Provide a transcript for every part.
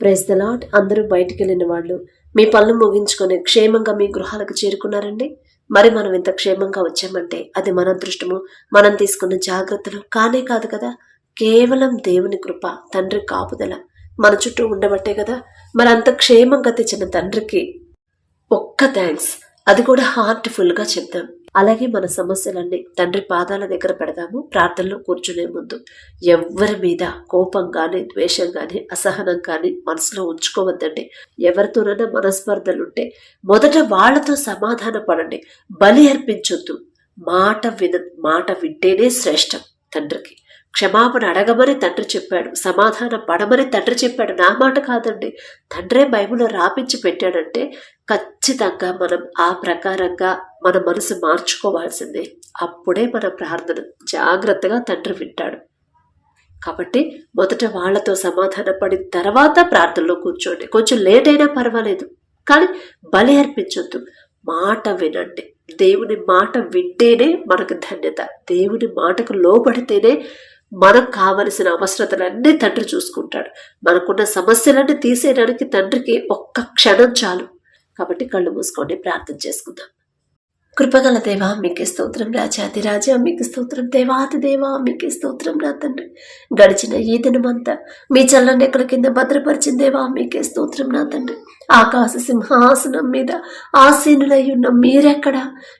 Praise the lot అందరూ బయటికి వెళ్ళిన వాళ్ళు మీ పనులు ముగించుకొని క్షేమంగా మీ గృహాలకు చేరుకున్నారండి? మరి మనం ఇంత క్షేమంగా వచ్చామంటే అది మన అదృష్టము మనం తీసుకున్న జాగ్రత్తలు కానే కాదు కదా? కేవలం దేవుని కృప తండ్రి కాపుదల మన చుట్టూ ఉండబట్టే కదా? మరి అంత క్షేమంగా తెచ్చిన తండ్రికి ఒక్క థ్యాంక్స్ అది కూడా హార్ట్ఫుల్గా చెప్దాం. అలాగే మన సమస్యలన్నీ తండ్రి పాదాల దగ్గర పెడదాము ప్రార్థనలో కూర్చునే ముందు ఎవ్వరి మీద కోపం కానీ ద్వేషం కానీ అసహనం కానీ మనసులో ఉంచుకోవద్దండి. ఎవరితోనైనా మనస్పర్ధలుంటే మొదట వాళ్ళతో సమాధాన పడండి బలి అర్పించొద్దు. మాట విన మాట వింటేనే శ్రేష్టం తండ్రికి. క్షమాపణ అడగమని తండ్రి చెప్పాడు. సమాధానం పడమని తండ్రి చెప్పాడు. నా మాట కాదండి. తండ్రే బైబిల్లో రాపించి పెట్టాడంటే ఖచ్చితంగా మనం ఆ ప్రకారంగా మన మనసు మార్చుకోవాల్సిందే. అప్పుడే మన ప్రార్థన జాగ్రత్తగా తండ్రి వింటాడు. కాబట్టి మొదట వాళ్ళతో సమాధాన పడిన తర్వాత ప్రార్థనలో కూర్చోండి. కొంచెం లేట్ అయినా పర్వాలేదు. కానీ బలి అర్పించొద్దు. మాట వినండి. దేవుని మాట వింటేనే మనకు ధన్యత. దేవుని మాటకు లోబడితేనే మనకు కావలసిన అవసరతలన్నీ తండ్రి చూసుకుంటాడు. మనకున్న సమస్యలన్నీ తీసేయడానికి తండ్రికి ఒక్క క్షణం చాలు. కాబట్టి కళ్ళు మూసుకోండి ప్రార్థన చేసుకుందాం. కృపగల దేవా మీకే స్తోత్రం రాజాది రాజా మీకు స్తోత్రం దేవాతి దేవా మీకే స్తోత్రం నా తండ్రి. గడిచిన ఈ దినమంతా మీ చల్లని ఎక్కడ కింద భద్రపరిచిన దేవా మీకే స్తోత్రం నా తండ్రి. ఆకాశ సింహాసనం మీద ఆసీనులై ఉన్న మీరెక్కడ?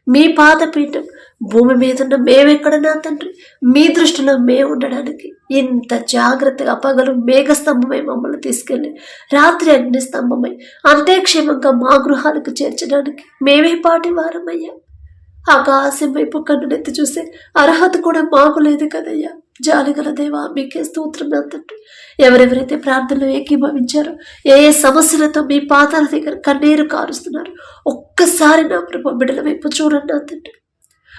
మీ పాదపీఠం భూమి మీద ఉన్న మేమెక్కడ నా తండ్రి? మీ దృష్టిలో మేము ఉండడానికి ఇంత జాగ్రత్తగా పగలు మేఘస్తంభమై మమ్మల్ని తీసుకెళ్ళి రాత్రి అగ్ని స్తంభమై అంతే క్షేమంగా మా గృహాలకు చేర్చడానికి మేమే పాటి వారమయ్యా ఆకాశం వైపు కన్నునెత్తి చూసే అర్హత కూడా మాకు లేదు కదయ్యా. జాలిగల దేవా మీకే స్తోత్రం నా తండ్రి. ఎవరెవరైతే ప్రార్థనలు ఏకీభవించారో ఏ ఏ సమస్యలతో మీ పాదాల దగ్గర కన్నీరు కారుస్తున్నారు ఒక్కసారి నా ప్రభు బిడ్డల వైపు చూడండి నా తండ్రి.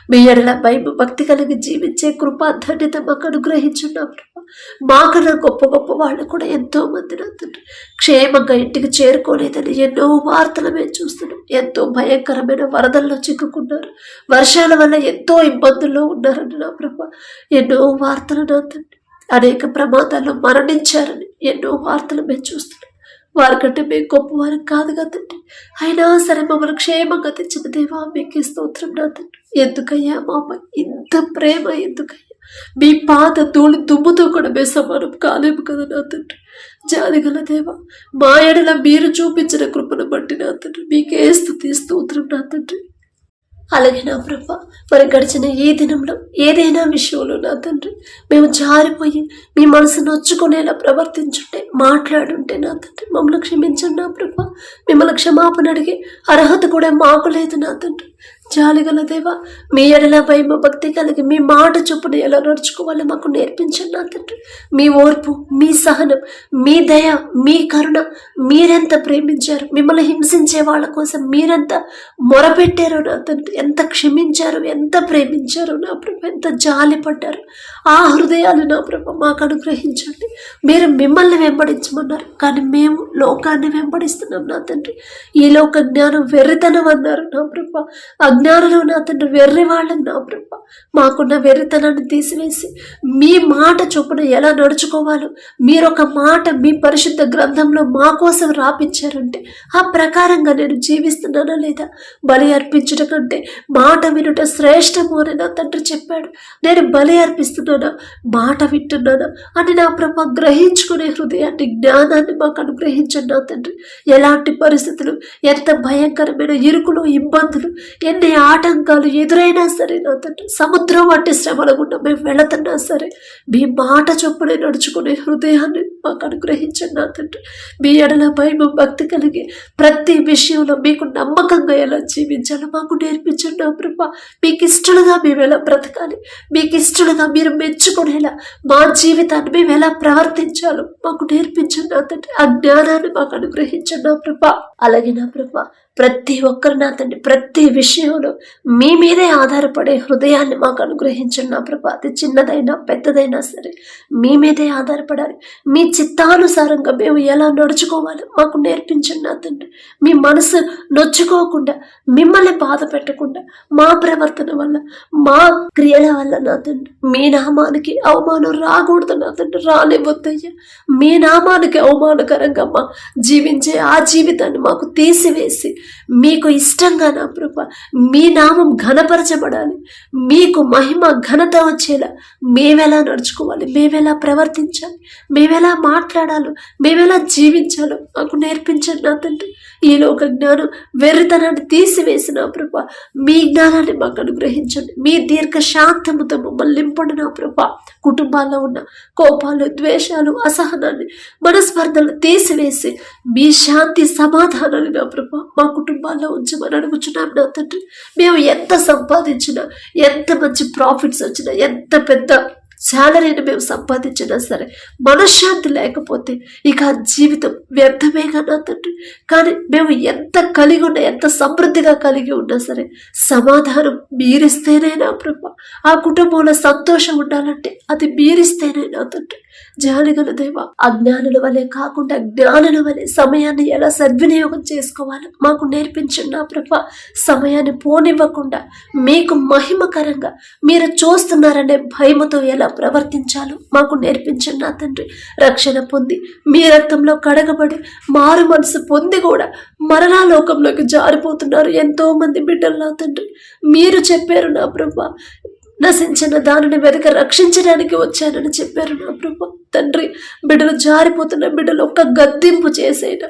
మీ ఎడల భయం భక్తి కలిగి జీవించే కృప ధన్యత మాకు అనుగ్రహించున్నాం ప్రభా. మాకన్నా గొప్ప గొప్ప వాళ్ళు కూడా ఎంతో మంది తండ్రి. క్షేమంగా ఇంటికి చేరుకోలేదని ఎన్నో వార్తలు మేము చూస్తున్నాం. ఎంతో భయంకరమైన వరదల్లో చిక్కుకున్నారు. వర్షాల వల్ల ఎంతో ఇబ్బందుల్లో ఉన్నారని నా ప్రభ. ఎన్నో వార్తలు నా తండ్రి. అనేక ప్రమాదాల్లో మరణించారని ఎన్నో వార్తలు మేము చూస్తున్నాం. వారికంటే మేము గొప్పవారు కాదు కదండి అయినా సరే మమ్మల్ని క్షేమంగా తెచ్చిన దేవా మీకు స్తోత్రం నా తండ్రి. ఎందుకయ్యా మా ఇంత ప్రేమ ఎందుకయ్యా? మీ పాత ధూళి దుమ్ముతో కూడా మేము సమానం కాలేము కదా నా తండ్రి. జాలిగల దేవా మా ఎడల మీరు చూపించిన కృపను బట్టి నా తండ్రి. మీకే స్థుతి స్తోత్రం నా తండ్రి. అలాగే నా ప్రభ మరి గడిచిన ఏ దినంలో ఏదైనా విషయంలో నా తండ్రి మేము జారిపోయి మీ మనసు నొచ్చుకునేలా ప్రవర్తించుంటే మాట్లాడుంటే నా తండ్రి మమ్మల్ని క్షమించండి నా ప్రభ. మిమ్మల్ని క్షమాపణ అడిగే అర్హత కూడా మాకు లేదు నా తండ్రి. జాలిగల దేవా మీ ఎడల భయమ భక్తి కలిగి మీ మాట చొప్పున ఎలా నడుచుకోవాలో మాకు నేర్పించండి నా తండ్రి. మీ ఓర్పు మీ సహనం మీ దయ మీ కరుణ మీరెంత ప్రేమించారు? మిమ్మల్ని హింసించే వాళ్ళ కోసం మీరెంత మొరపెట్టారో నా తండ్రి? ఎంత క్షమించారు ఎంత ప్రేమించారు నా ప్రభు? ఎంత జాలిపడ్డారు ఆ హృదయాలు నా ప్రభు మాకు అనుగ్రహించండి. మీరు మిమ్మల్ని వెంబడించమన్నారు కానీ మేము లోకాన్ని వెంబడిస్తున్నాం నా తండ్రి. ఈ లోక జ్ఞానం వెర్రితనం అన్నారు నా ప్రభు. అజ్ఞానంలో నా వెర్రి వాళ్ళని నా ప్రభ. మాకున్న వెర్రితనాన్ని తీసివేసి మీ మాట చొప్పున ఎలా నడుచుకోవాలో మీరు ఒక మాట మీ పరిశుద్ధ గ్రంథంలో మా కోసం రాపించారంటే ఆ ప్రకారంగా నేను జీవిస్తున్నానా లేదా? బలి అర్పించడం కంటే మాట వినుట శ్రేష్టము అని నా తండ్రి చెప్పాడు. నేను బలి అర్పిస్తున్నానా? మాట వింటున్నానా? అని నా ప్రభ గ్రహించుకునే హృదయాన్ని జ్ఞానాన్ని మాకు అనుగ్రహించండి నా తండ్రి. ఎలాంటి పరిస్థితులు ఎంత భయంకరమైన ఇరుకులు ఇబ్బందులు ఎన్ని ఆటంకాలు ఎదురైనా సరే నా తండ్రి సముద్రం వంటి శ్రమల గుండా మేము వెళుతున్నా సరే మీ మాట చొప్పునే నడుచుకునే హృదయాన్ని మాకు అనుగ్రహించండి నా తండ్రి. మీ ఎడలపై మేము భక్తి కలిగి ప్రతి విషయంలో మీకు నమ్మకంగా ఎలా జీవించాలో మాకు నేర్పించండి నా ప్రభా. మీకు ఇష్టలుగా మేము ఎలా బ్రతకాలి మీకు ఇష్టలుగా మీరు మెచ్చుకునేలా మా జీవితాన్ని మేము ఎలా ప్రవర్తించాలో మాకు నేర్పించండి నా తండ్రి. ఆ జ్ఞానాన్ని మాకు అనుగ్రహించండి నా ప్రభ. అలాగే నా ప్రభ ప్రతి ఒక్కరు నా తండ్రి ప్రతి విషయంలో మీ మీదే ఆధారపడే హృదయాన్ని మాకు అనుగ్రహించండి. నా ప్రభా అది చిన్నదైనా పెద్దదైనా సరే మీ మీదే ఆధారపడాలి. మీ చిత్తానుసారంగా మేము ఎలా నడుచుకోవాలి మాకు నేర్పించండి నా తండ్రి. మీ మనసు నొచ్చుకోకుండా మిమ్మల్ని బాధ పెట్టకుండా మా ప్రవర్తన వల్ల మా క్రియల వల్ల నా తండ్రి. మీ నామానికి అవమానం రాకూడదు నా తండ్రి రానివ్వద్దయ్యా. మీ నామానికి అవమానకరంగా మా జీవించే ఆ జీవితాన్ని మాకు తీసివేసి మీకు ఇష్టంగా నా ప్రభ మీ నామం ఘనపరచబడాలి. మీకు మహిమ ఘనత వచ్చేలా మేమెలా నడుచుకోవాలి? మేమెలా ప్రవర్తించాలి? మేమెలా మాట్లాడాలో? మేమెలా జీవించాలో? మాకు నేర్పించండి నా తండ్రి. ఈ లోక జ్ఞానం వెర్రితనాన్ని తీసివేసిన ప్రభ మీ జ్ఞానాన్ని మాకు అనుగ్రహించండి. మీ దీర్ఘ శాంతముతో మమ్మల్ని నింపండి నా ప్రభ. కుటుంబాల్లో ఉన్న కోపాలు ద్వేషాలు అసహనాన్ని మనస్పర్ధలు తీసివేసి మీ శాంతి సమాధానాన్ని నా ప్రభ మా కుటుంబాల్లో ఉంచమని అడుగుచున్నాం నా తండ్రి. మేము ఎంత సంపాదించినా ఎంత మంచి ప్రాఫిట్స్ వచ్చినా ఎంత పెద్ద శాలరీని మేము సంపాదించినా సరే మనశ్శాంతి లేకపోతే ఇక జీవితం వ్యర్థమే కదా తండ్రి. కానీ మేము ఎంత కలిగి ఉన్నా ఎంత సమృద్ధిగా కలిగి ఉన్నా సరే సమాధానం మీరిస్తేనే నా ప్రభ. ఆ కుటుంబంలో సంతోషం ఉండాలంటే అది మీరిస్తేనేనా తండ్రి. జాలిగల దేవ అజ్ఞానుల వలె కాకుండా జ్ఞానుల వలె సమయాన్ని ఎలా సద్వినియోగం చేసుకోవాలో మాకు నేర్పించండి నా ప్రభ. సమయాన్ని పోనివ్వకుండా మీకు మహిమకరంగా మీరు చూస్తున్నారనే భయముతో ఎలా ప్రవర్తించాలో మాకు నేర్పించండి నా తండ్రి. రక్షణ పొంది మీ రక్తంలో కడగబడి మారు మనసు పొంది కూడా మరలా లోకంలోకి జారిపోతున్నారు ఎంతో మంది బిడ్డలు నా తండ్రి. మీరు చెప్పారు నా ప్రభా నశించిన దానిని వెనక రక్షించడానికి వచ్చానని చెప్పారు నా ప్రభు. తండ్రి బిడ్డలు జారిపోతున్న బిడ్డలు ఒక్క గద్దింపు చేసేట.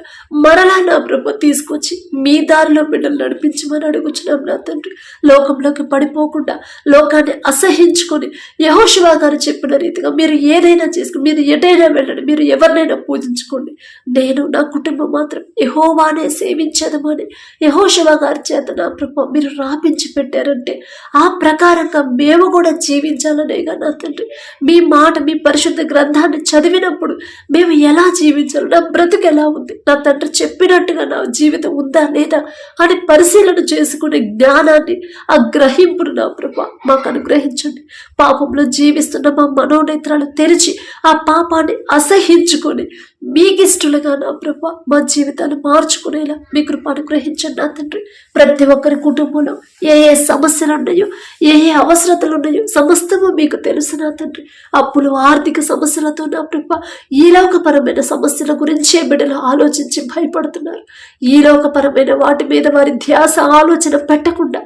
మరలా నా ప్రభు తీసుకొచ్చి మీ దారిలో బిడ్డలు నడిపించమని అడుగుచున్నాం నా తండ్రి. లోకంలోకి పడిపోకుండా లోకాన్ని అసహించుకొని యహోశివా గారు చెప్పిన రీతిగా మీరు ఏదైనా చేసుకుని మీరు ఎటైనా వెళ్ళండి మీరు ఎవరినైనా పూజించుకోండి. నేను నా కుటుంబం మాత్రం యహోవానే సేవించదమని యహోశివా గారి చేత నా ప్రభు మీరు రాపించి పెట్టారంటే ఆ ప్రకారంగా మేము కూడా జీవించాలనేగా నా తండ్రి. మీ మాట మీ పరిశుద్ధ గ్రంథాన్ని చదివినప్పుడు మేము ఎలా జీవించాలి? నా బ్రతుకు ఎలా ఉంది? నా తండ్రి చెప్పినట్టుగా నా జీవితం ఉందా లేదా అని పరిశీలన చేసుకునే జ్ఞానాన్ని ఆ గ్రహింపును నా ప్రభా మాకు అనుగ్రహించండి. పాపంలో జీవిస్తున్న మా మనోనేత్రాలు తెరిచి ఆ పాపాన్ని అసహించుకొని మీకిష్టలుగా నా ప్రభ మా జీవితాన్ని మార్చుకునేలా మీ కృప అనుగ్రహించండి నా తండ్రి. ప్రతి ఒక్కరి కుటుంబంలో ఏ ఏ సమస్యలు ఉన్నాయో ఏ ఏ అవసరతలు ఉన్నాయో సమస్తము మీకు తెలుసు నా తండ్రి. అప్పులు ఆర్థిక సమస్యలతో నా ప్రభ ఈ లోకపరమైన సమస్యల గురించే బిడ్డలు ఆలోచించి భయపడుతున్నారు. ఈ లోకపరమైన వాటి మీద వారి ధ్యాస ఆలోచన పెట్టకుండా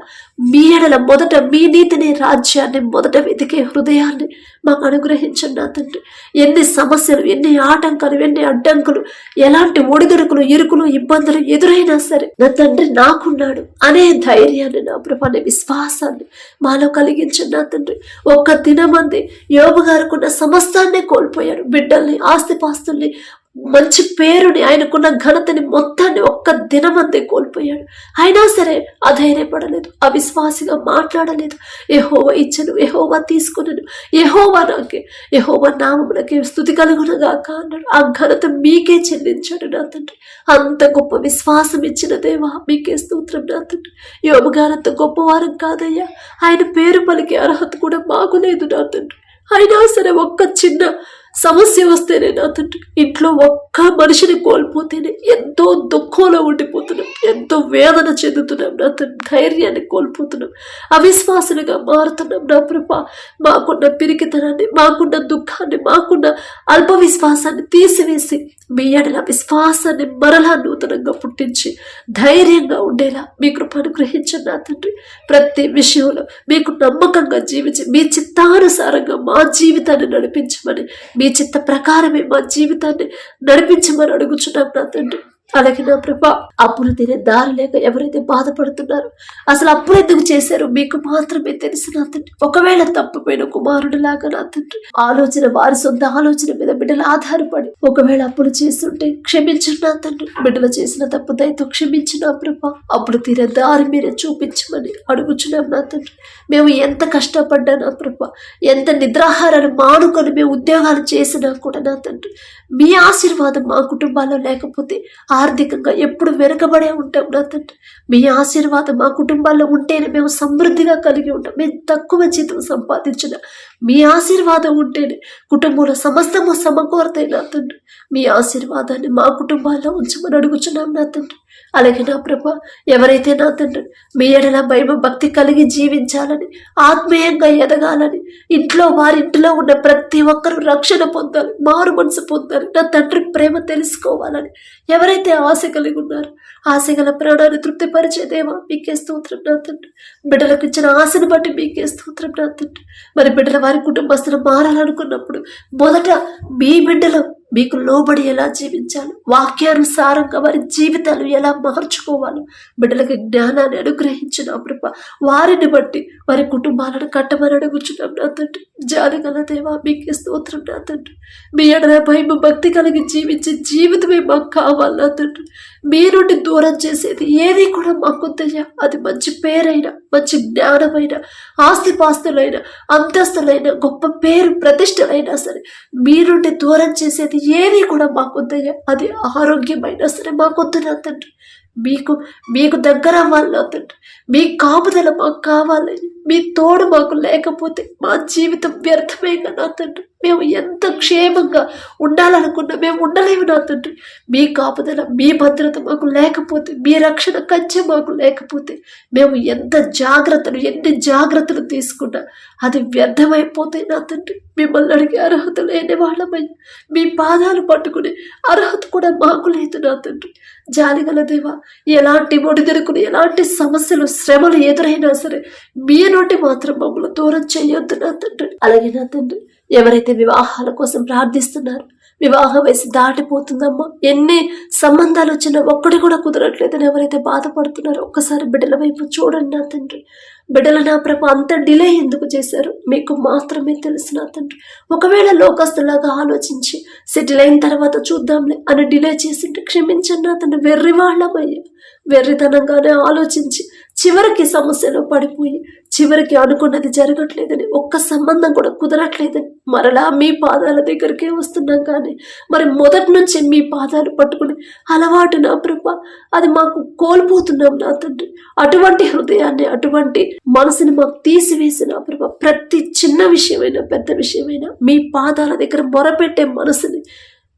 మీ ఎడల మొదట మీ నీతిని రాజ్యాన్ని మొదట వెతికే హృదయాన్ని మాకు అనుగ్రహించండి నా తండ్రి. ఎన్ని సమస్యలు ఎన్ని ఆటంకాలు ఎన్ని అడ్డంకులు ఎలాంటి ఒడిదుడుకులు ఇరుకులు ఇబ్బందులు ఎదురైనా సరే నా తండ్రి నాకున్నాడు. అనే ధైర్యాన్ని నా ప్రభాని విశ్వాసాన్ని మాలో కలిగించండి నా తండ్రి. ఒక్క దినమంది యోగు గారుకున్న సమస్తాన్ని కోల్పోయారు. బిడ్డల్ని ఆస్తిపాస్తుల్ని మంచి పేరుని ఆయనకున్న ఘనతని మొత్తాన్ని ఒక్క దినమందే కోల్పోయాడు. అయినా సరే అధైర్యపడలేదు అవిశ్వాసిగా మాట్లాడలేదు. ఎహోవ ఇచ్చను ఎహోవా తీసుకున్నాను ఎహోవా నాకే ఎహోవా నామమునకే స్థుతి కలుగునగాక అన్నాడు. ఆ ఘనత మీకే చెల్లించాడు నా తండ్రి. అంత గొప్ప విశ్వాసం ఇచ్చిన దేవా మీకే స్తోత్రం నా తండ్రి. యోబు అంత గొప్పవారం కాదయ్యా. ఆయన పేరు పలికే అర్హత కూడా మాకు లేదు నా తండ్రి. అయినా సరే ఒక్క చిన్న సమస్య వస్తేనే నా తండ్రి. ఇంట్లో ఒక్క మనిషిని కోల్పోతేనే ఎంతో దుఃఖంలో ఉండిపోతున్నాం. ఎంతో వేదన చెందుతున్నాం. నా తండ్రి ధైర్యాన్ని కోల్పోతున్నాం. అవిశ్వాసులుగా మారుతున్నాం. నా ప్రభ మాకున్న పిరికితనాన్ని మాకున్న దుఃఖాన్ని మాకున్న అల్ప విశ్వాసాన్ని తీసివేసి మీ ఎడల విశ్వాసాన్ని మరలా నూతనంగా పుట్టించి ధైర్యంగా ఉండేలా మీ కృపను గ్రహించండి నా తండ్రి. ప్రతి విషయంలో మీకు నమ్మకంగా జీవించి మీ చిత్తానుసారంగా మా జీవితాన్ని నడిపించమని మీ చిత్త ప్రకారమే మా జీవితాన్ని నడిపించమని అడుగుచున్నాం నా తండ్రి. అలాగే నా ప్రభా అప్పులు తినే దారి లేక ఎవరైతే బాధపడుతున్నారో అసలు అప్పులు ఎందుకు చేశారు మీకు మాత్రమే తెలుసు నా తండ్రి. ఒకవేళ తప్పిపోయిన కుమారుడు లాగా నా తండ్రి ఆలోచన వారి సొంత ఆలోచన మీద బిడ్డలు ఆధారపడి ఒకవేళ అప్పులు చేస్తుంటే క్షమించండి నా తండ్రి. బిడ్డలు చేసిన తప్పు దయతో క్షమించిన నా ప్రభా. అప్పుడు తీరే దారి మీరే చూపించమని అడుగుచున్నాం నా తండ్రి. మేము ఎంత కష్టపడ్డా నా ప్రభా ఎంత నిద్రాహారాలు మానుకొని మేము ఉద్యోగాలు చేసినా కూడా నా తండ్రి మీ ఆశీర్వాదం మా కుటుంబాల్లో లేకపోతే ఆర్థికంగా ఎప్పుడు వెనుకబడే ఉంటాం నా తండ్రి. మీ ఆశీర్వాదం మా కుటుంబాల్లో ఉంటేనే మేము సమృద్ధిగా కలిగి ఉంటాం. మేము తక్కువ జీతం సంపాదించిన మీ ఆశీర్వాదం ఉంటేనే కుటుంబంలో సమస్తము సమకూరతాయి నా తండ్రి. మీ ఆశీర్వాదాన్ని మా కుటుంబాల్లో ఉంచమని అడుగుచున్నాం నా తండ్రి. అలాగే నా ప్రభ ఎవరైతే నా తండ్రి మీ ఎడల భయం భక్తి కలిగి జీవించాలని ఆత్మీయంగా ఎదగాలని ఇంట్లో వారింటిలో ఉన్న ప్రతి ఒక్కరూ రక్షణ పొందాలి మారు మనసు పొందాలి నా తండ్రి ప్రేమ తెలుసుకోవాలని ఎవరైతే ఆశ కలిగి ఉన్నారో ఆశ గల ప్రాణాన్ని తృప్తిపరిచే దేవా మీకే స్తోత్రం నా తండ్రి. బిడ్డలకు ఇచ్చిన ఆశను బట్టి మీకే స్తోత్రం నా తండ్రి. మరి బిడ్డల వారి కుటుంబస్తులు మారాలనుకున్నప్పుడు మొదట మీ బిడ్డలు మీకు లోబడి ఎలా జీవించాలి? వాక్యానుసారంగా వారి జీవితాలు ఎలా మార్చుకోవాలి? బిడ్డలకి జ్ఞానాన్ని అనుగ్రహించిన కృప. వారిని బట్టి వారి కుటుంబాలను కట్టమని అడుగుచున్నాం నా తండ్రి. జాలి గల దేవా మీకే స్తోత్రం నా తండ్రి. మీ ఎడల భయం భక్తి కలిగి జీవించే జీవితమే మాకు కావాలి నా తండ్రి. మీ నుండి దూరం చేసేది ఏది కూడా మాకు తెలియ అది మంచి పేరైనా మంచి జ్ఞానమైన ఆస్తిపాస్తులైన అంతస్తులైన గొప్ప పేరు ప్రతిష్టలైనా సరే మీ నుండి దూరం చేసేది ఏది కూడా మాకొద్దయ్యా అది ఆరోగ్యమైన సరే మాకొద్దు తండ్రి. మీకు మీకు దగ్గర అవ్వాలి నా తండ్రి. మీ కాపుదల మాకు కావాలి మీ తోడు మాకు లేకపోతే మా జీవితం వ్యర్థమే కదా తండ్రి. మేము ఎంత క్షేమంగా ఉండాలనుకున్నా మేము ఉండలేము నా తండ్రి. మీ కాపుదల మీ భద్రత మాకు లేకపోతే మీ రక్షణ కంచె మాకు లేకపోతే మేము ఎంత జాగ్రత్తలు ఎన్ని జాగ్రత్తలు తీసుకున్నా అది వ్యర్థమైపోతే నా తండ్రి. మిమ్మల్ని అడిగే అర్హత లేని వాళ్ళమై మీ పాదాలు పట్టుకునే అర్హత కూడా మాకు లేదు నా తండ్రి. జాలిగల దేవా ఎలాంటి ఒడిదొరుకులు ఎలాంటి సమస్యలు శ్రమలు ఎదురైనా సరే మీ నుండి మాత్రం మమ్మల్ని దూరం చేయొద్దు నా తండ్రి. అలాగే నా తండ్రి. ఎవరైతే వివాహాల కోసం ప్రార్థిస్తున్నారు వివాహ వయసు దాటిపోతుందమ్మా. ఎన్ని సంబంధాలు వచ్చినా ఒక్కడి కూడా కుదరట్లేదని ఎవరైతే బాధపడుతున్నారో ఒక్కసారి బిడ్డల వైపు చూడండి నా తండ్రి. బిడ్డల నా ప్రభ అంత డిలే ఎందుకు చేశారు? మీకు మాత్రమే తెలుసు నా తండ్రి. ఒకవేళ లోకస్తులాగా ఆలోచించి సెటిల్ అయిన తర్వాత చూద్దాంలే అని డిలే చేసింటే క్షమించండి నా తండ్రి. వెర్రివాళ్ళమయ్యా వెర్రితనంగానే ఆలోచించి చివరికి సమస్యలో పడిపోయి చివరికి అనుకున్నది జరగట్లేదని ఒక్క సంబంధం కూడా కుదరట్లేదని మరలా మీ పాదాల దగ్గరికే వస్తున్నాం కానీ మరి మొదటి నుంచి మీ పాదాలు పట్టుకుని అలవాటు నా ప్రభ. అది మాకు కోల్పోతున్నాం నా తండ్రి. అటువంటి హృదయాన్ని అటువంటి మనసుని మాకు తీసివేసిన ప్రభ. ప్రతి చిన్న విషయమైనా పెద్ద విషయమైనా మీ పాదాల దగ్గర మొరపెట్టే మనసుని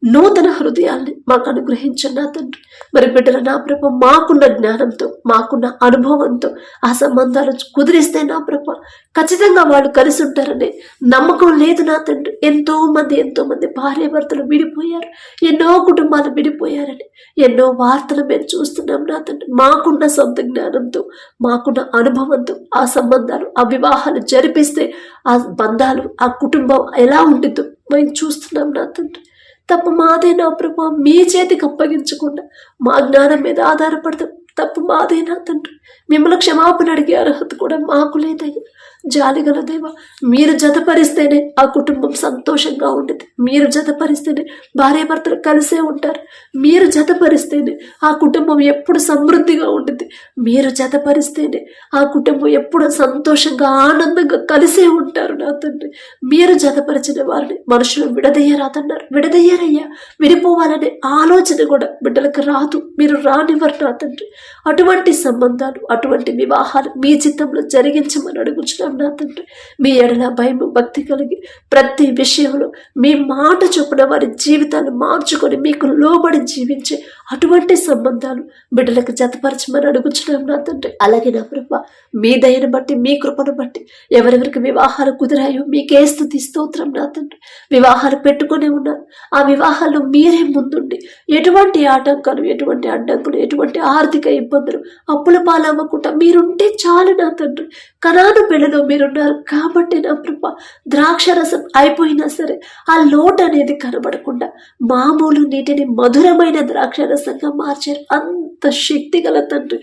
నూతన హృదయాల్ని మాకు అనుగ్రహించండి నా తండ్రి. మరి బిడ్డల నా ప్రభ మాకున్న జ్ఞానంతో మాకున్న అనుభవంతో ఆ సంబంధాలు కుదిరిస్తే నా ప్రభ ఖచ్చితంగా వాళ్ళు కలిసి ఉంటారనే నమ్మకం లేదు నా తండ్రి. ఎంతో మంది ఎంతో మంది భార్యాభర్తలు విడిపోయారు. ఎన్నో కుటుంబాలు విడిపోయారని ఎన్నో వార్తలు మేము చూస్తున్నాం నా తండ్రి. మాకున్న సొంత జ్ఞానంతో మాకున్న అనుభవంతో ఆ సంబంధాలు ఆ వివాహాలు జరిపిస్తే ఆ బంధాలు ఆ కుటుంబం ఎలా ఉండిద్దో మేము చూస్తున్నాం నా తండ్రి. తప్పు మాదేనా ప్రభా మీ చేతికి అప్పగించకుండా మా జ్ఞానం మీద ఆధారపడతాం తప్పు మాదేనా తండ్రి. మిమ్మల్ని క్షమాపణ అడిగే అర్హత కూడా మాకు లేదయ్యా. జాలిగల దేవ మీరు జతపరిస్తేనే ఆ కుటుంబం సంతోషంగా ఉండేది మీరు జతపరిస్తేనే భార్యాభర్తలు కలిసే ఉంటారు. మీరు జతపరిస్తేనే ఆ కుటుంబం ఎప్పుడు సమృద్ధిగా ఉంటుంది మీరు జతపరిస్తేనే ఆ కుటుంబం ఎప్పుడు సంతోషంగా ఆనందంగా కలిసే ఉంటారు నా తండ్రి. మీరు జతపరిచిన వారిని మనుషులు విడదయ్యరాదన్నారు విడదయ్యారయ్యా విడిపోవాలనే ఆలోచన కూడా బిడ్డలకు రాదు. మీరు రానివ్వరు నా తండ్రి. అటువంటి సంబంధాలు అటువంటి వివాహాలు మీ చిత్తంలో జరిగించమని అడుగుచున్నాం నా తండ్రి. మీ ఎడల భయం భక్తి కలిగి ప్రతి విషయంలో మీ మాట చొప్పున వారి జీవితాలు మార్చుకొని మీకు లోబడి జీవించే అటువంటి సంబంధాలు బిడ్డలకు జతపరచమని అడుగుచున్నాం నా తండ్రి. అలాగే నా ప్రభ మీ దయను బట్టి మీ కృపను బట్టి ఎవరెవరికి వివాహాలు కుదిరాయో మీకే స్థుతి స్తోత్రం నా తండ్రి. వివాహాలు పెట్టుకునే ఉన్నారు. ఆ వివాహాల్లో మీరే ముందుండి ఎటువంటి ఆటంకాలు ఎటువంటి అడ్డంకులు ఎటువంటి ఆర్థిక ఇబ్బందులు అప్పుల పాలవ్వకుండా మీరుంటే చాలు నా తండ్రి. కనాను పెళ్ళలో మీరున్నారు కాబట్టి నా ప్రభ ద్రాక్ష రసం అయిపోయినా సరే ఆ లోటు అనేది కనబడకుండా మామూలు నీటిని మధురమైన ద్రాక్ష రసంగా మార్చారు. అంత శక్తి గల తండ్రి.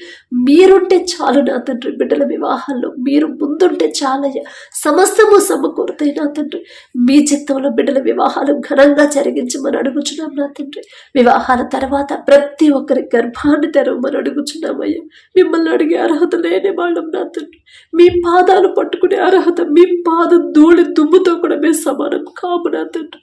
మీరుంటే చాలు నా తండ్రి. బిడ్డల వివాహాల్లో మీరు ముందుంటే చాలయ్యా. సమస్తము సమకూరుతాయి నా తండ్రి. మీ చిత్తంలో బిడ్డల వివాహాలు ఘనంగా జరిగించమని అడుగుచున్నాం నా తండ్రి. వివాహాల తర్వాత ప్రతి ఒక్కరి గర్భాన్ని తెరవమని చేసినామయ్యా మిమ్మల్ని అడిగే అర్హత లేని వాళ్ళం నా తండ్రి. మీ పాదాలు పట్టుకునే అర్హత మీ పాదం ధూళి దుమ్ముతో కూడా మేము సమానం కాము నా తండ్రి.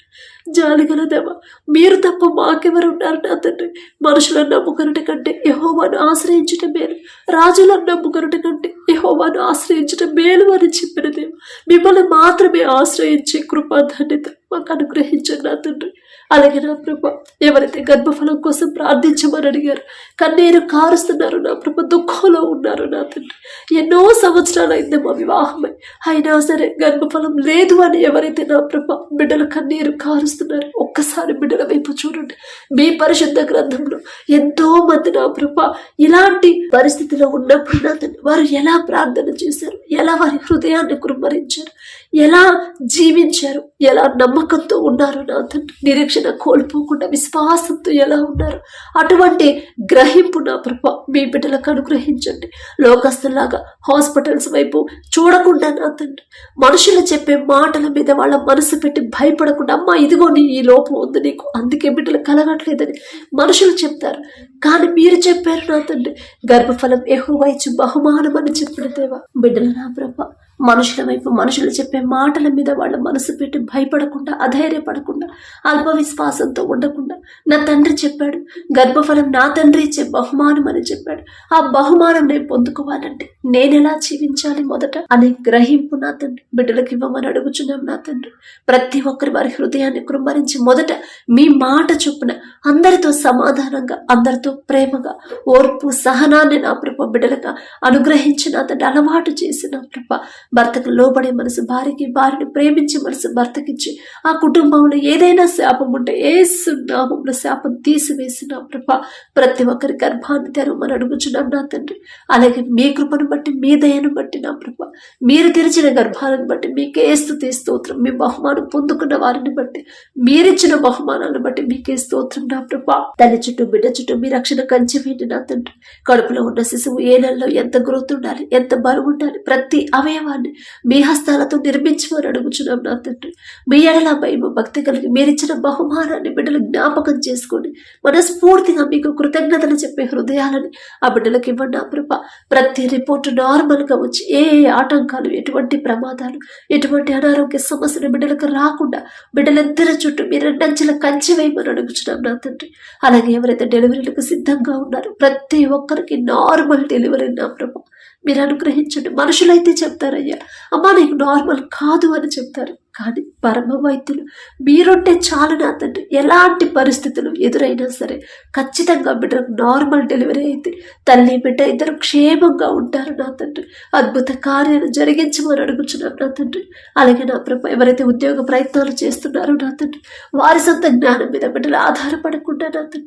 జాలిగలదేవా మీరు తప్ప మాకెవరు ఉన్నారు నా తండ్రి. మనుషులను నమ్ముకున్నటి కంటే యహోవాను ఆశ్రయించటం మేలు. రాజులను నమ్ముకున్నటి కంటే యహోవాను ఆశ్రయించడం మేలు అని చెప్పిన దేవ మిమ్మల్ని మాత్రమే ఆశ్రయించే కృపాధాన్యత మాకు అనుగ్రహించండి నా తండ్రి. అలాగే నా ప్రభ ఎవరైతే గర్భఫలం కోసం ప్రార్థించమని అడిగారు కన్నీరు కారుస్తున్నారు నా ప్రభ దుఃఖంలో ఉన్నారు నా తండ్రి. ఎన్నో సంవత్సరాలు అయింది మా వివాహమై. అయినా సరే గర్భఫలం లేదు అని ఎవరైతే నా ప్రభ బిడ్డలు కన్నీరు కారుస్తున్నారు ఒక్కసారి బిడ్డల వైపు చూడండి. మీ పరిశుద్ధ గ్రంథంలో ఎంతో మంది నా ప్రభ ఇలాంటి పరిస్థితిలో ఉన్నప్పుడు నా తండ్రి వారు ఎలా ప్రార్థన చేశారు? ఎలా వారి హృదయాన్ని కురుమరించారు ఎలా జీవించారు? ఎలా నమ్మకంతో ఉన్నారు నా తండ్రి? నిరీక్షణ కోల్పోకుండా విశ్వాసంతో ఎలా ఉన్నారు? అటువంటి గ్రహింపు నా ప్రభ మీ బిడ్డలకు అనుగ్రహించండి. లోకస్తులాగా హాస్పిటల్స్ వైపు చూడకుండా నా తండ్రి. మనుషులు చెప్పే మాటల మీద వాళ్ళ మనసు పెట్టి భయపడకుండా అమ్మ ఇదిగో నీ ఈ లోపం ఉంది నీకు అందుకే బిడ్డలు కలగట్లేదని మనుషులు చెప్తారు. కానీ మీరు చెప్పారు నా తండ్రి గర్భఫలం ఎహోవైచు బహుమానం అని చెప్పిన దేవా. బిడ్డలు నా ప్రభ మనుషుల వైపు మనుషులు చెప్పే మాటల మీద వాళ్ళ మనసు పెట్టి భయపడకుండా అధైర్యపడకుండా అల్ప విశ్వాసంతో ఉండకుండా నా తండ్రి చెప్పాడు గర్భఫలం నా తండ్రి ఇచ్చే బహుమానం అని చెప్పాడు. ఆ బహుమానం నేను పొందుకోవాలంటే నేను ఎలా జీవించాలి మొదట? అనే గ్రహింపు నా తండ్రి బిడ్డలకు ఇవ్వమని అడుగుచున్నాం నా తండ్రి. ప్రతి ఒక్కరి వారి హృదయాన్ని కృంభరించి మొదట మీ మాట చొప్పున అందరితో సమాధానంగా అందరితో ప్రేమగా ఓర్పు సహనాన్ని నా ప్రభ బిడ్డలుగా అనుగ్రహించిన తండ్రి అలవాటు చేసిన ప్రభ భర్తకు లోబడే మనసు భార్యకి భార్యని ప్రేమించి మనసు భర్తకిచ్చి ఆ కుటుంబంలో ఏదైనా శాపం ఉంటే ఏసు నామంలో శాపం తీసివేసిన ప్రభ ప్రతి ఒక్కరి గర్భాన్ని తెరవమని అడుగుచున్నాం నా తండ్రి. అలాగే మీ కృపను బట్టి మీ దయను బట్టి నా ప్రభ మీరు తెరిచిన గర్భాలను బట్టి మీకే స్థుతి స్తోత్రం మీ బహుమానం పొందుకున్న వారిని బట్టి మీరిచ్చిన బహుమానాలను బట్టి మీకే స్తోత్రం నా ప్రభ. తల్లి చుట్టూ బిడ్డ చుట్టూ మీ రక్షణ కంచి వేయండి నా తండ్రి. కడుపులో ఉన్న శిశువు ఏ నెలలో ఎంత గ్రోత్ ఉండాలి ఎంత బరువు ఉండాలి ప్రతి అవయవాన్ని మీ హస్తాలతో నిర్మించమని అడుగుచున్నాం నా తండ్రి. మీ ఎడల భక్తి కలిగి మీరిచ్చిన బహుమానాన్ని బిడ్డలు జ్ఞాపకం చేసుకొని మనస్ఫూర్తిగా మీకు కృతజ్ఞతలు చెప్పే హృదయాలని ఆ బిడ్డలకు ఇవ్వండి నా ప్రభ ప్రతి రిపోర్టు నార్మల్గా వచ్చి ఏ ఏ ఆటంకాలు ఎటువంటి ప్రమాదాలు ఎటువంటి అనారోగ్య సమస్యలు బిడ్డలకు రాకుండా బిడ్డలిద్దరి చుట్టూ మీరు రెండంచెల కంచి వేయమని అడుగుచున్నాం నా తండ్రి. అలాగే ఎవరైతే డెలివరీలకు సిద్ధంగా ఉన్నారో ప్రతి ఒక్కరికి నార్మల్ డెలివరీ నా ప్రభా మీరు అనుగ్రహించండి. మనుషులైతే చెప్తారయ్యా అమ్మా నీకు నార్మల్ కాదు అని చెప్తారు. కానీ పరమ వైద్యులు మీరుంటే చాలు నా తండ్రి? ఎలాంటి పరిస్థితులు ఎదురైనా సరే ఖచ్చితంగా బిడ్డకు నార్మల్ డెలివరీ అయితే తల్లి బిడ్డ ఇద్దరు క్షేమంగా ఉంటారు నా తండ్రి. అద్భుత కార్యాలు జరిగించమని అడుగుచున్నాం నా తండ్రి. అలాగే నా ప్రభ ఎవరైతే ఉద్యోగ ప్రయత్నాలు చేస్తున్నారో నా తండ్రి వారి సొంత జ్ఞానం మీద బిడ్డలు ఆధారపడకుండా నా తండ్రి.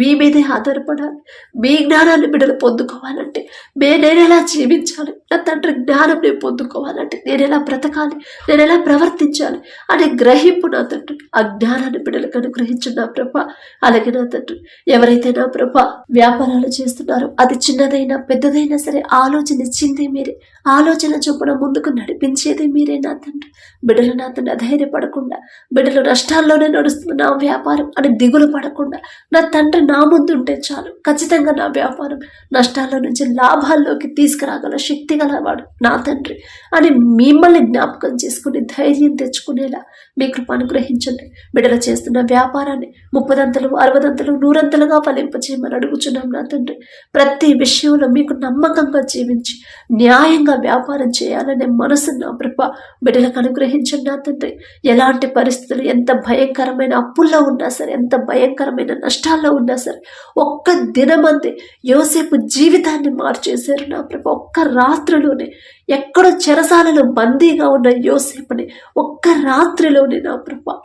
మీ మీదే ఆధారపడాలి. మీ జ్ఞానాన్ని బిడ్డలు పొందుకోవాలంటే మే నేను ఎలా జీవించాలి? నా తండ్రి జ్ఞానం నేను పొందుకోవాలంటే నేను ఎలా బ్రతకాలి? నేను ఎలా ప్రార్థించాలి అనే గ్రహింపు నా తండ్రి. ఆ జ్ఞానాన్ని బిడ్డలకు అనుగ్రహించిన నా ప్రభ. అలాగే నా తండ్రి. ఎవరైతే నా ప్రభ వ్యాపారాలు చేస్తున్నారో అది చిన్నదైనా పెద్దదైనా సరే ఆలోచన ఇచ్చింది మీరే. ఆలోచన చొప్పున ముందుకు నడిపించేది మీరే నా తండ్రి. బిడ్డలు నా తండ్రి అధైర్యపడకుండా బిడ్డలు నష్టాల్లోనే నడుస్తుంది నా వ్యాపారం అని దిగులు పడకుండా నా తండ్రి నా ముందు ఉంటే చాలు. ఖచ్చితంగా నా వ్యాపారం నష్టాల్లో నుంచి లాభాల్లోకి తీసుకురాగల శక్తి గలవాడు నా తండ్రి అని మిమ్మల్ని జ్ఞాపకం చేసుకుని ధైర్యం తెచ్చుకునేలా మీ కృప అనుగ్రహించండి. బిడ్డలు చేస్తున్న వ్యాపారాన్ని ముప్పదంతలు అరవదంతలు నూరంతలుగా ఫలింపచేయమని అడుగుచున్నాం నా తండ్రి. ప్రతి విషయంలో మీకు నమ్మకంగా జీవించి న్యాయంగా వ్యాపారం చేయాలనే మనసు నా ప్రభ బిడ్డలకు అనుగ్రహించండి నా తండ్రి. ఎలాంటి పరిస్థితులు ఎంత భయంకరమైన అప్పుల్లో ఉన్నా సరే ఎంత భయంకరమైన నష్టాల్లో ఉన్నా సరే ఒక్క దినమంది యోసేపు జీవితాన్ని మార్చేశారు నా ప్రభ ఒక్క రాత్రిలోనే ఎక్కడో చెరసాలలో బందీగా ఉన్న యోసేపుని ఒక్క రాత్రిలోనే నా ప్రభ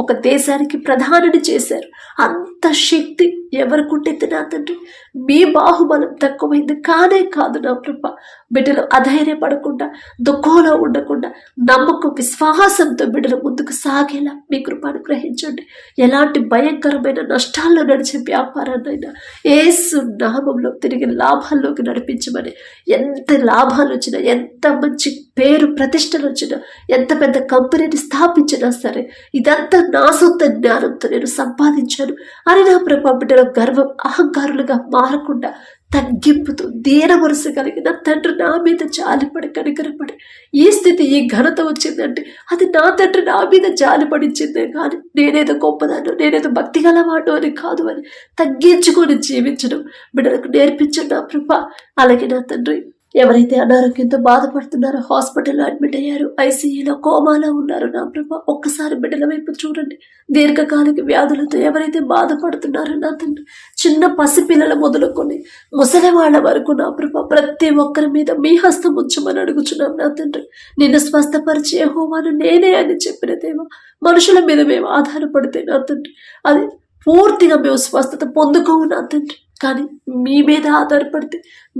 ఒక దేశానికి ప్రధానిని చేశారు. అంత శక్తి ఎవరికుంటుంది నా తండ్రి మీ బాహుబలం తక్కువైంది కానే కాదు నా ప్రభ బిడ్డలు అధైర్యపడకుండా దుఃఖంలో ఉండకుండా నమ్మకం విశ్వాసంతో బిడ్డలు ముందుకు సాగేలా మీ కృప అనుగ్రహించండి. ఎలాంటి భయంకరమైన నష్టాల్లో నడిచే వ్యాపారాన్నైనా ఏసు నామంలో తిరిగి లాభాల్లోకి నడిపించమని ఎంత లాభాలు వచ్చినా ఎంత మంచి పేరు ప్రతిష్టలు వచ్చినా ఎంత పెద్ద కంపెనీని స్థాపించినా సరే ఇదంతా నా సొంత జ్ఞానంతో నేను సంపాదించాను. అని నా బిడ్డల గర్వం అహంకారులుగా మారకుండా తగ్గింపుతో దేన మనసు కలిగిన తండ్రి నా మీద జాలిపడి కనికరపడి ఈ స్థితి ఈ ఘనత వచ్చిందంటే అది నా తండ్రి నా మీద జాలిపడించిందే కానీ నేనేదో గొప్పదాను నేనేదో భక్తి గలవాడు అని కాదు అని తగ్గించుకొని జీవించడం బిడ్డలకు నేర్పించండి నా ప్రభా. అలాగే నా తండ్రి ఎవరైతే అనారోగ్యంతో బాధపడుతున్నారో హాస్పిటల్లో అడ్మిట్ అయ్యారు ఐసీయూలో కోమాలో ఉన్నారు నా ప్రభా. ఒక్కసారి బిడ్డల వైపు చూడండి. దీర్ఘకాలిక వ్యాధులతో ఎవరైతే బాధపడుతున్నారో నా తండ్రి. చిన్న పసిపిల్లల మొదలుకొని ముసలి వాళ్ళ వరకు నా ప్రభా. ప్రతి ఒక్కరి మీద మీ హస్తం ఉంచమని అడుగుచున్నాం నా తండ్రి. నిన్ను స్వస్థపరిచే హోమాను నేనే అని చెప్పిన దేవా. మనుషుల మీద మేము ఆధారపడితే నా తండ్రి. అది పూర్తిగా మేము స్వస్థత పొందుకోము నా తండ్రి. కానీ మీ మీద ఆధారపడితే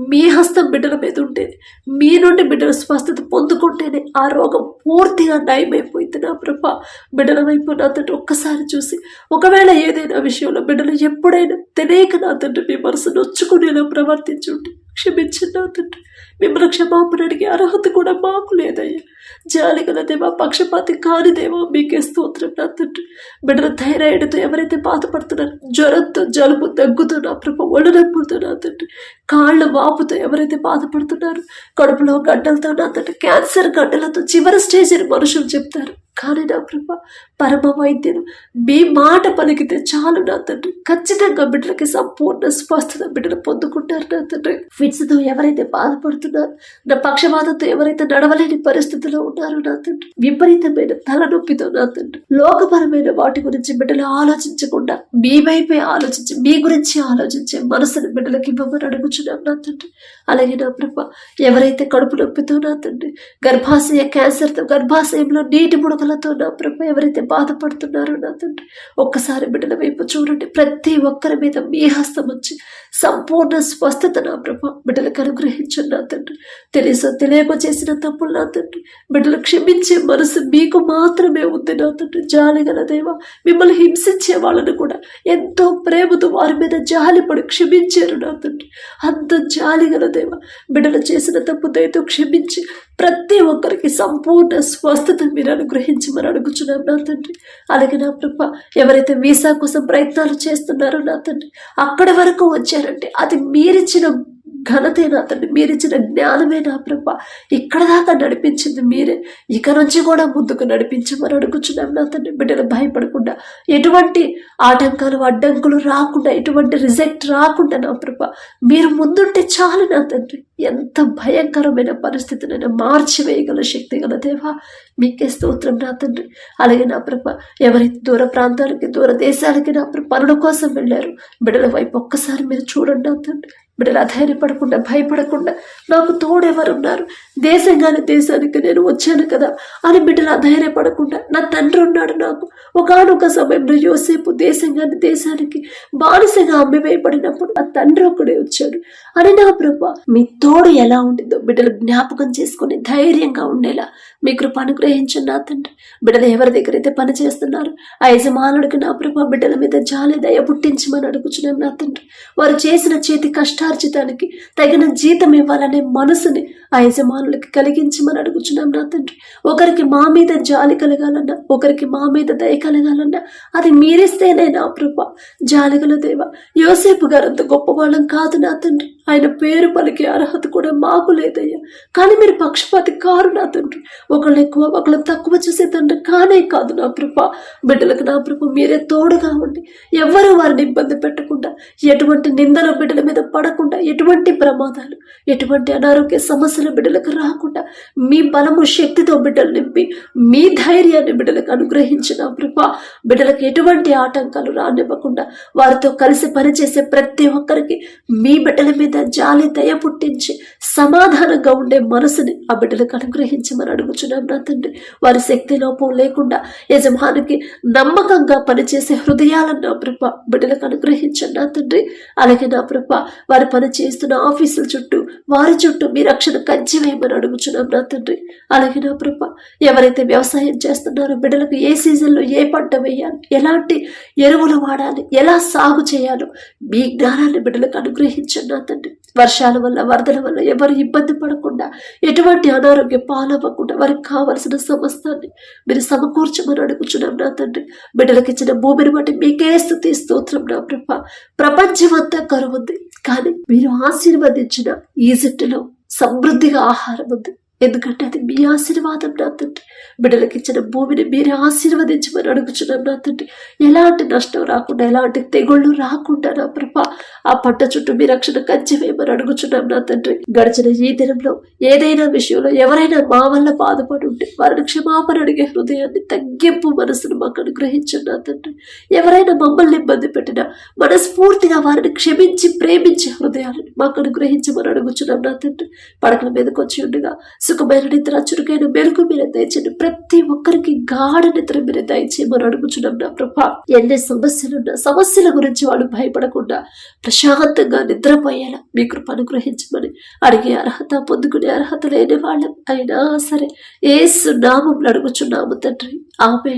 మీ హస్తం బిడ్డల మీద ఉంటేనే మీ నుండి బిడ్డల స్వస్థత పొందుకుంటేనే ఆ రోగం పూర్తిగా నయమైపోయింది నా ప్రభ. బిడ్డల వైపు నా తండ్రి ఒక్కసారి చూసి ఒకవేళ ఏదైనా విషయంలో బిడ్డలు ఎప్పుడైనా తెలియక నా తండ్రి మీ మనసు నొచ్చుకునేలా ప్రవర్తించుంటే క్షమించిన నా తండ్రి. మిమ్మల్ని క్షమాపణ అడిగే అర్హత కూడా మాకు లేదయ్యా. జాలి దేవా పక్షపాతి కాని దేవా మీకే స్తోత్రం నా తండ్రి. బిడ్డల థైరాయిడ్తో ఎవరైతే బాధపడుతున్నారో జ్వరంతో జలుబు దగ్గుతో నా ప్రభ ఒళ్ళు నా తండ్రి. కాళ్ళ వాపుతో ఎవరైతే బాధపడుతున్నారో కడుపులో గడ్డలతో నా తండ్రి క్యాన్సర్ గడ్డలతో చివరి స్టేజ్ అని మనుషులు చెప్తారు కానీ నా ప్రభ పరమ వైద్యులు మీ మాట పలికితే చాలు నా తండ్రి. ఖచ్చితంగా బిడ్డలకి సంపూర్ణ స్వస్థత బిడ్డలు పొందుకుంటారు నా తండ్రి. ఫిట్స్తో ఎవరైతే బాధపడుతున్నారో నా పక్షవాతంతో ఎవరైతే నడవలేని పరిస్థితిలో ఉన్నారు నా తండ్రి? విపరీతమైన తలనొప్పితో నా తండ్రి. లోకపరమైన వాటి గురించి బిడ్డలు ఆలోచించకుండా మీ వైపే ఆలోచించి మీ గురించి ఆలోచించే మనసును బిడ్డలకి ఇవ్వమని అడుగుచున్నాం నా తండ్రి. అలాగే నా ప్రభ ఎవరైతే కడుపు నొప్పితో నా తండ్రి గర్భాశయ క్యాన్సర్తో గర్భాశయంలో నీటి బుడగలతో నా ప్రభ ఎవరైతే బాధపడుతున్నారో నా తండ్రి ఒక్కసారి బిడ్డల వైపు చూడండి. ప్రతి ఒక్కరి మీద మీ హస్తం వచ్చి సంపూర్ణ స్వస్థత నా ప్రభ బిడ్డలకు అనుగ్రహించు నా తండ్రి. తెలిసో తెలియక చేసిన తప్పులు నా తండ్రి. బిడ్డలు క్షమించే మనసు మీకు మాత్రమే ఉంది నా తండ్రి జాలి గల దేవ మిమ్మల్ని హింసించే వాళ్ళను కూడా ఎంతో ప్రేమతో వారి మీద జాలిపడి క్షమించారు నా తండ్రి అంత జాలి గల దేవ బిడ్డలు చేసిన తప్పు దయతో క్షమించి ప్రతి ఒక్కరికి సంపూర్ణ స్వస్థత మీరు అనుగ్రహించమని అడుగుచున్నాం నా తండ్రి అలాగే నా ప్రభ ఎవరైతే వీసా కోసం ప్రయత్నాలు చేస్తున్నారో నా తండ్రి అక్కడి వరకు వచ్చారంటే అది మీరిచ్చిన ఘనతే నా తండ్రి మీరిచ్చిన జ్ఞానమే నా ప్రభ. ఇక్కడ దాకా నడిపించింది మీరే. ఇక నుంచి కూడా ముందుకు నడిపించమని అడుగుచున్నాం నా తండ్రి. బిడ్డలు భయపడకుండా ఎటువంటి ఆటంకాలు అడ్డంకులు రాకుండా ఎటువంటి రిజెక్ట్ రాకుండా నా ప్రభ. మీరు ముందుంటే చాలు నా తండ్రి. ఎంత భయంకరమైన పరిస్థితినైనా మార్చివేయగల శక్తి గల దేవా. మీకే స్తోత్రం నా తండ్రి. అలాగే నా ప్రభ ఎవరైతే దూర ప్రాంతాలకి దూర దేశాలకి నా ప్రభ పనుల కోసం వెళ్ళారు. బిడ్డల వైపు ఒక్కసారి మీరు చూడండి నా తండ్రి. బిడ్డలు అధైర్యపడకుండా భయపడకుండా నాకు తోడెవరున్నారు? దేశంగానే దేశానికి నేను వచ్చాను కదా అని బిడ్డలు అధైర్యపడకుండా నా తండ్రి ఉన్నాడు నాకు. ఒకనొక సమయంలో యోసేపు దేశంగాని దేశానికి బానిసగా అమ్మివేయబడినప్పుడు నా తండ్రి ఒక్కడే వచ్చాడు. అని నా ప్రభ మీ తోడు ఎలా ఉండిందో బిడ్డలు జ్ఞాపకం చేసుకుని ధైర్యంగా ఉండేలా మీ కృప అనుగ్రహించండి నా తండ్రి. బిడ్డలు ఎవరి దగ్గర అయితే పని చేస్తున్నారు ఆ యజమానుడికి నా ప్రభా బిడ్డల మీద జాలి దయ పుట్టించమని అడుగుచున్నాం నా తండ్రి. వారు చేసిన చేతి కష్టార్జితానికి తగిన జీతం ఇవ్వాలనే మనసుని ఆ యజమానులకి కలిగించమని అడుగుచున్నాం నా తండ్రి. ఒకరికి మా మీద జాలి కలగాలన్నా ఒకరికి మా మీద దయ కలగాలన్నా అది మీరిస్తేనే నా ప్రభ జాలిగల దేవ. యోసేపు గారు అంత గొప్పవాళ్ళం కాదు నా తండ్రి. ఆయన పేరు పలికే అర్హత కూడా మాకు లేదయ్యా. కానీ మీరు పక్షపాతి కారు నా తండ్రి. ఒకళ్ళు ఎక్కువ ఒకళ్ళు తక్కువ చూసే తండ్రి కానే కాదు నా ప్రభ. బిడ్డలకు నా ప్రభ మీరే తోడుగా ఉండి ఎవరు వారిని ఇబ్బంది పెట్టకుండా ఎటువంటి నిందల బిడ్డల మీద పడకుండా ఎటువంటి ప్రమాదాలు ఎటువంటి అనారోగ్య సమస్యలు బిడ్డలకు రాకుండా మీ బలము శక్తితో బిడ్డలు నింపి మీ ధైర్యాన్ని బిడ్డలకు అనుగ్రహించిన ప్రభ. బిడ్డలకు ఎటువంటి ఆటంకాలు రానివ్వకుండా వారితో కలిసి పనిచేసే ప్రతి ఒక్కరికి మీ బిడ్డల మీద జాలి దయ పుట్టించి సమాధానంగా ఉండే మనసుని ఆ బిడ్డలకు అనుగ్రహించమని అడుగుచున్నాం నా తండ్రి వారి శక్తి లోపం లేకుండా యజమానికి నమ్మకంగా పనిచేసే హృదయాలను నా ప్రభ బిడ్డలకు అనుగ్రహించండి నా తండ్రి. అలాగే నా ప్రభ వారు పని చేస్తున్న ఆఫీసుల చుట్టూ వారి చుట్టూ మీ రక్షణ కంచివేయమని అడుగుచున్నాం నా తండ్రి. అలాగే నా ప్రభ ఎవరైతే వ్యవసాయం చేస్తున్నారో బిడ్డలకు ఏ సీజన్లో ఏ పంట వేయాలి ఎలాంటి ఎరువులు వాడాలి ఎలా సాగు చేయాలో మీ జ్ఞానాన్ని బిడ్డలకు అనుగ్రహించండి నా తండ్రి. వర్షాల వల్ల వరదల వల్ల ఎవరు ఇబ్బంది పడకుండా ఎటువంటి అనారోగ్య పాలవ్వకుండా వారికి కావలసిన సమస్తాన్ని మీరు సమకూర్చమని అడుగుచున్నాం నా తండ్రి. బిడ్డలకు ఇచ్చిన భూమిని బట్టి మీకే స్థుతి స్తోత్రం నా ప్రభ. ప్రపంచమంతా కరువుంది కానీ మీరు ఆశీర్వదించిన ఈజిప్టులో సమృద్ధిగా ఆహారం ఉంది. ఎందుకంటే అది మీ ఆశీర్వాదం నా తండ్రి. బిడ్డలకు ఇచ్చిన భూమిని మీరే ఆశీర్వదించమని అడుగుచున్నాం నా తండ్రి. ఎలాంటి నష్టం రాకుండా ఎలాంటి తెగుళ్ళు రాకుండా నా ప్రభ ఆ పంట చుట్టూ మీ రక్షణ కంచెవేయమని అడుగుచున్నాం నా తండ్రి. గడిచిన ఈ దినంలో ఏదైనా విషయంలో ఎవరైనా మా వల్ల బాధపడి ఉంటే వారిని క్షమాపణ అడిగే హృదయాన్ని తగ్గింపు మనసును మాకు అనుగ్రహించండి నా తండ్రి. ఎవరైనా మమ్మల్ని ఇబ్బంది పెట్టినా మనస్ఫూర్తిగా వారిని క్షమించి ప్రేమించే హృదయాలను మాకు అనుగ్రహించమని అడుగుచున్నాం నా తండ్రి. పడకల మీదకి వచ్చి ఉండగా సుఖమైన నిద్ర చురుకైన మెరుగు మీరు దయచండి ప్రతి ఒక్కరికి గాఢ నిద్ర మీరు దయచేయమని అడుగుచున్నాం నా ప్రభా. ఎన్ని సమస్యలున్నా సమస్యల గురించి వాళ్ళు భయపడకుండా ప్రశాంతంగా నిద్రపోయేలా మీ కృప అనుగ్రహించమని అడిగే అర్హత పొందుకునే అర్హత లేని వాళ్ళం అయినా సరే ఏసు నామంలో అడుగుచున్నాము తండ్రి. ఆమె